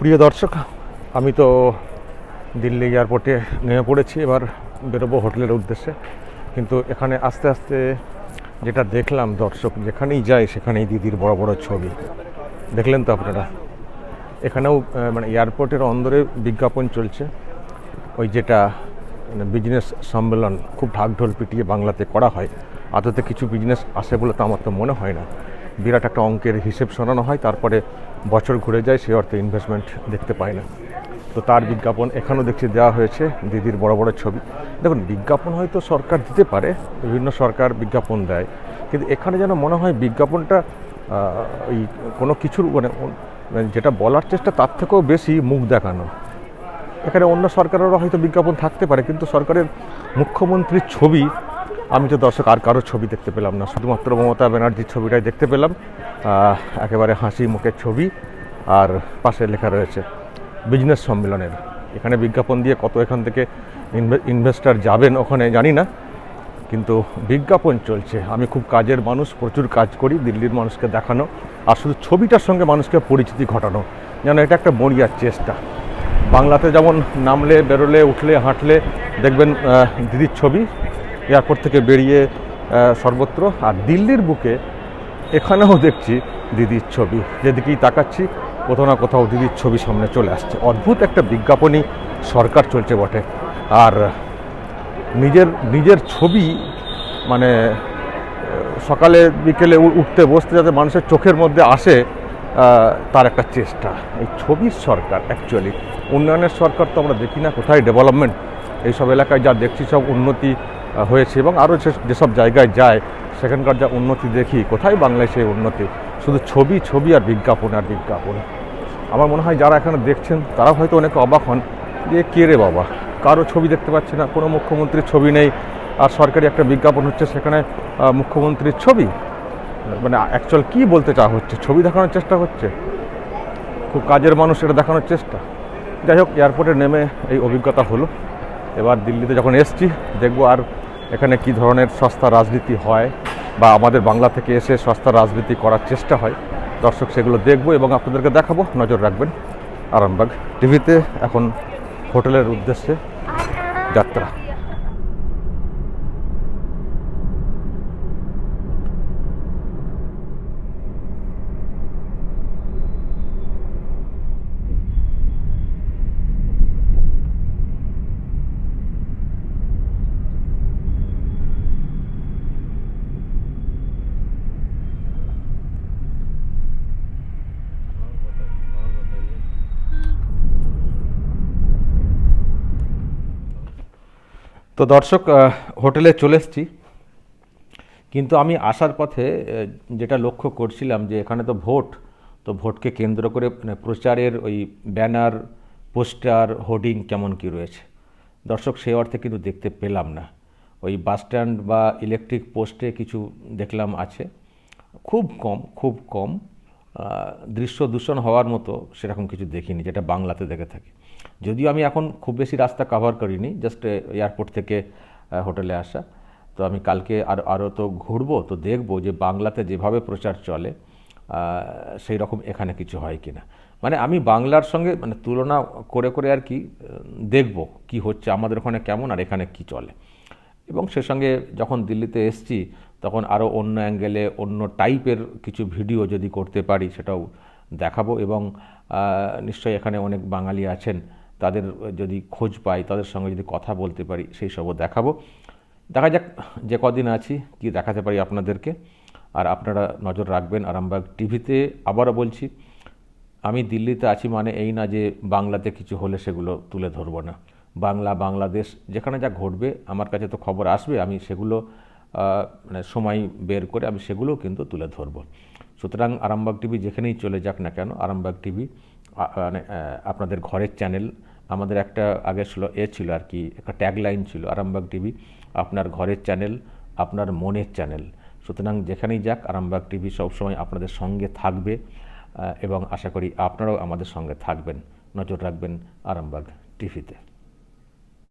প্রিয় দর্শক, আমি তো দিল্লি এয়ারপোর্টে নেমে পড়েছি, এবার বেরোবো হোটেলের উদ্দেশ্যে। কিন্তু এখানে আস্তে আস্তে যেটা দেখলাম দর্শক, যেখানেই যাই সেখানেই দিদির বড় বড় ছবি। দেখলেন তো আপনারা? এখানেও মানে এয়ারপোর্টের অন্দরে বিজ্ঞাপন চলছে। ওই যেটা মানে বিজনেস সম্মেলন খুব ঢাকঢোল পিটিয়ে বাংলাতে করা হয়, আদতে কিছু বিজনেস আসে বলে তো আমার তো মনে হয় না। বিরাট একটা অঙ্কের হিসেব শোনানো হয়, তারপরে বছর ঘুরে যায় সেই অর্থে ইনভেস্টমেন্ট দেখতে পায় না। তো তার বিজ্ঞাপন এখানেও দেখছি দেওয়া হয়েছে, দিদির বড় বড় ছবি। দেখুন, বিজ্ঞাপন হয়তো সরকার দিতে পারে, বিভিন্ন সরকার বিজ্ঞাপন দেয়, কিন্তু এখানে যেন মনে হয় বিজ্ঞাপনটা ওই কোনো কিছুর মানে মানে যেটা বলার চেষ্টা, তার থেকেও বেশি মুখ দেখানো। এখানে অন্য সরকারেরও হয়তো বিজ্ঞাপন থাকতে পারে, কিন্তু সরকারের মুখ্যমন্ত্রীর ছবি, আমি তো দর্শক, আর কারও ছবি দেখতে পেলাম না। শুধুমাত্র মমতা ব্যানার্জির ছবিটাই দেখতে পেলাম। একেবারে হাসি মুখের ছবি, আর পাশে লেখা রয়েছে, বিজনেস সম্মেলনের। এখানে বিজ্ঞাপন দিয়ে কত এখান থেকে ইনভেস্টার যাবেন ওখানে জানি না। কিন্তু বিজ্ঞাপন চলছে। আমি খুব কাজের মানুষ, প্রচুর কাজ করি, দিল্লির মানুষকে দেখানো আর শুধু ছবিটার সঙ্গে মানুষকে পরিচিতি ঘটানো। যেন এটা একটা মরিয়ার চেষ্টা। বাংলাতে যেমন নামলে, বেরোলে, উঠলে, হাঁটলে, দেখবেন দিদির ছবি, এয়ারপোর্ট থেকে বেরিয়ে সর্বত্র। আর দিল্লির বুকে এখানেও দেখছি দিদির ছবি। যেদিকেই তাকাচ্ছি, কোথাও না কোথাও দিদির ছবি সামনে চলে আসছে। অদ্ভুত একটা বিজ্ঞাপনই সরকার চলছে বটে। আর নিজের নিজের ছবি মানে সকালে, বিকেলে উঠতে, বসতে যাতে মানুষের চোখের মধ্যে আসে তার একটা চেষ্টা। এই ছবির সরকার অ্যাকচুয়ালি উন্নয়নের সরকার তো আমরা দেখি না কোথায় ডেভেলপমেন্ট এইসব এলাকায় যা দেখছি, সব উন্নতি হয়েছে এবং আরও যেসব জায়গায় যায়, সেখানকার যা উন্নতি দেখি, কোথায় বাংলায় সেই উন্নতি? শুধু ছবি ছবি আর বিজ্ঞাপন আর বিজ্ঞাপন। আমার মনে হয় যারা এখানে দেখছেন তারাও হয়তো অনেক অবাক হন যে, কে রে বাবা? কারও ছবি দেখতে পাচ্ছি না, কোনো মুখ্যমন্ত্রীর ছবি নেই, আর সরকারি একটা বিজ্ঞাপন হচ্ছে সেখানে মুখ্যমন্ত্রীর ছবি। মানে অ্যাকচুয়াল কি বলতে চাওয়া হচ্ছে? ছবি দেখানোর চেষ্টা হচ্ছে? খুব কাজের মানুষ এটা দেখানোর চেষ্টা। যাই হোক, এয়ারপোর্টে নেমে এই অভিজ্ঞতা হলো। এবার দিল্লিতে যখন এসছি, দেখব আর এখানে কি ধরনের সস্তা রাজনীতি হয়, বা আমাদের বাংলা থেকে এসে সস্তা রাজনীতি করার চেষ্টা হয়। দর্শক, সেগুলো দেখব এবং আপনাদেরকে দেখাবো। নজর রাখবেন। আরামবাগ টিভিতে এখন হোটেলের উদ্দেশ্যে যাত্রা। তো দর্শক হোটেলে চলে এসেছি। কিন্তু আমি আসার পথে যেটা লক্ষ্য করছিলাম যে এখানে তো ভোট, তো ভোটকে কেন্দ্র করে মানে প্রচারের ওই ব্যানার, পোস্টার, হোর্ডিং কেমন কি রয়েছে? দর্শক সেই অর্থে কিন্তু দেখতে পেলাম না। ওই বাসস্ট্যান্ড বা ইলেকট্রিক পোস্টে কিছু দেখলাম আছে। খুব কম খুব কম। দৃশ্য দূষণ হওয়ার মতো সেরকম কিছু দেখিনি, যেটা বাংলাতে দেখে থাকি। যদিও আমি এখন খুব বেশি রাস্তা কভার করিনি জাস্ট এয়ারপোর্ট থেকে হোটেলে আসা। তো আমি কালকে আর আরও তো ঘুরবো, তো দেখব যে বাংলাতে যেভাবে প্রচার চলে সেই রকম এখানে কিছু হয় কি না মানে আমি বাংলার সঙ্গে মানে তুলনা করে করে আর কি দেখব কি হচ্ছে, আমাদের ওখানে কেমন আর এখানে কি চলে। এবং সে সঙ্গে যখন দিল্লিতে এসছি তখন আরও অন্য অ্যাঙ্গেলে, অন্য টাইপের কিছু ভিডিও যদি করতে পারি সেটাও দেখাবো এবং নিশ্চয়ই এখানে অনেক বাঙালি আছেন, তাদের যদি খোঁজ পাই, তাদের সঙ্গে যদি কথা বলতে পারি, সেই সবও দেখাবো। দেখা যাক যে কদিন আছি, কি দেখাতে পারি আপনাদেরকে। আর আপনারা নজর রাখবেন আরামবাগ টিভিতে। আবারও বলছি, আমি দিল্লিতে আছি মানে এই না যে বাংলাতে কিছু হলে সেগুলো তুলে ধরবো না। বাংলা, বাংলাদেশ, যেখানে যা ঘটবে, আমার কাছে তো খবর আসবে, আমি সেগুলো মানে সময় বের করে আমি সেগুলোও কিন্তু তুলে ধরবো। সুতরাং আরামবাগ টিভি যেখানেই চলে যাক না কেন, আরামবাগ টিভি মানে আপনাদের ঘরের চ্যানেল, আমাদের একটা আগে ছিল, এ ছিল আর কি, একটা ট্যাগলাইন ছিল, আরামবাগ টিভি, আপনার ঘরের চ্যানেল, আপনার মনের চ্যানেল। সুতরাং যেখানেই যাক, আরামবাগ টিভি সবসময় আপনাদের সঙ্গে থাকবে এবং আশা করি আপনারাও আমাদের সঙ্গে থাকবেন। নজর রাখবেন আরামবাগ টিভিতে।